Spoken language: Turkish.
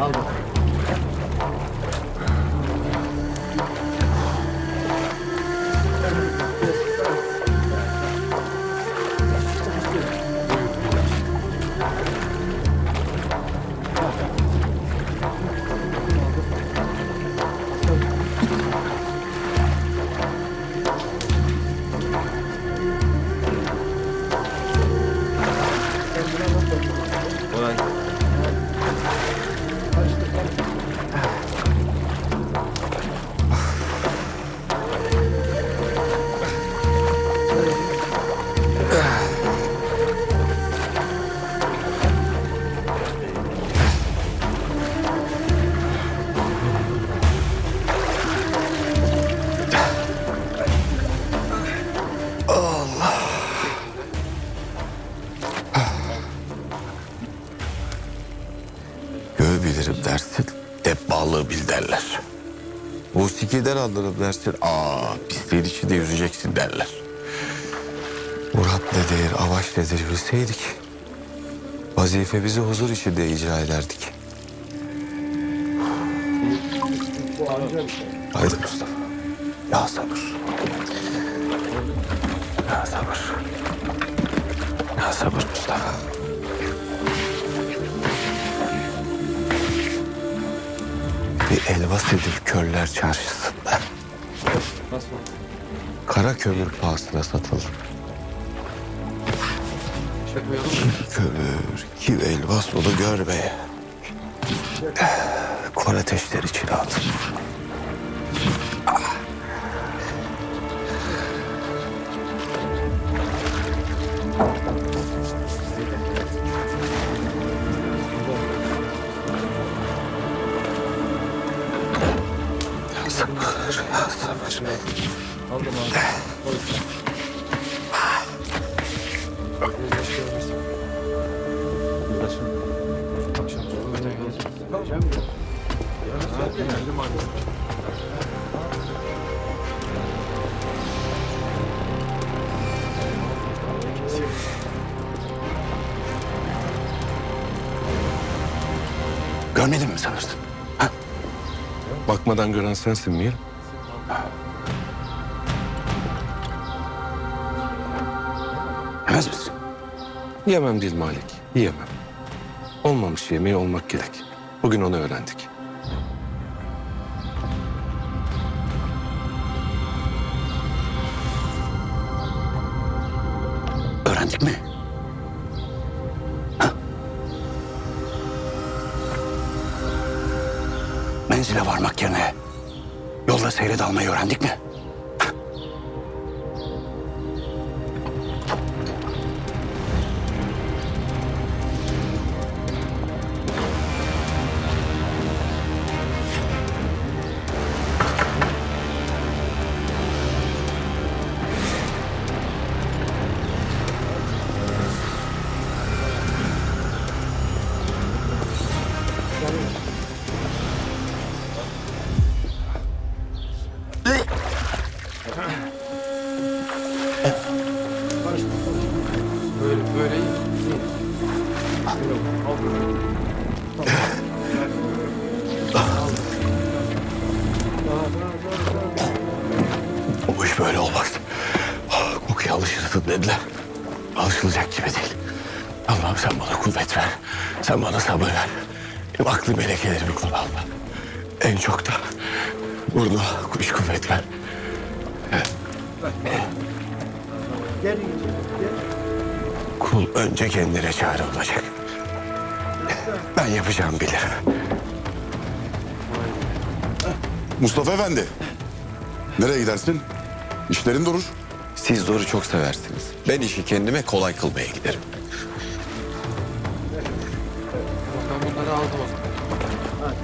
Al bakalım. Kolay. Sikiden alırım dersin. Aa pisliğin içinde yüzeceksin derler. Murat nedir, Avaş nedir bilseydik. Vazifemizi huzur içinde icra ederdik. Haydi Mustafa. Ya sabır. Ya sabır. Ya sabır Mustafa. Elbas edip köller çarşısında. Kara kömür pahasına satılır. Kim kömür, kim elbas onu görmeye. Kor ateşler içine atır. Sabır. Görmedin mi sanırsın? Ha? Bakmadan gören sensin Mir. Yemez misin? Yemem değil Malik, yiyemem. Olmamış yemeği olmak gerek. Bugün onu öğrendik. Öğrendik mi? Ha? Menzile varmak yerine yolda seyre öğrendik mi? Bu iş böyle olmaz. Kokuya alışırsın dediler. Alışılacak gibi değil. Allah'ım sen bana kuvvet ver. Sen bana sabır ver. Benim aklı melekelerimi kullanma. En çok da burnu kuş kuvvet ver. Kul önce kendine çare olacak. Ben yapacağım bilirim. Mustafa Efendi. Nereye gidersin? İşlerin durur. Siz zoru çok seversiniz. Ben işi kendime kolay kılmaya giderim. Ben bunları aldım o zaman.